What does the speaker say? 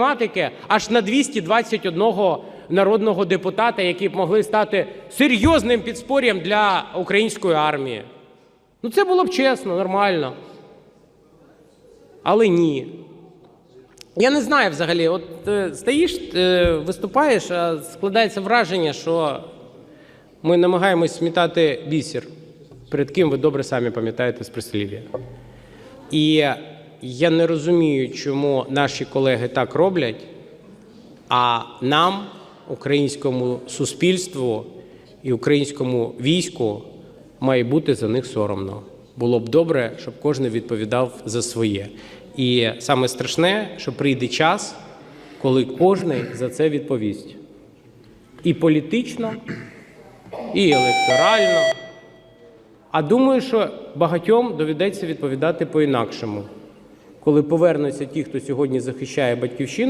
математики аж на 221 народного депутата, які б могли стати серйозним підспор'ям для української армії. Ну це було б чесно, нормально. Але ні. Я не знаю взагалі, от е, стоїш, е, виступаєш, а складається враження, що ми намагаємось смітати бісер, перед ким ви добре самі пам'ятаєте з прислів'я. І я не розумію, чому наші колеги так роблять, а нам, українському суспільству і українському війську, має бути за них соромно. Було б добре, щоб кожен відповідав за своє. І саме страшне, що прийде час, коли кожен за це відповість. І політично, і електорально. А думаю, що багатьом доведеться відповідати по-інакшому. Коли повернуться ті, хто сьогодні захищає батьківщину.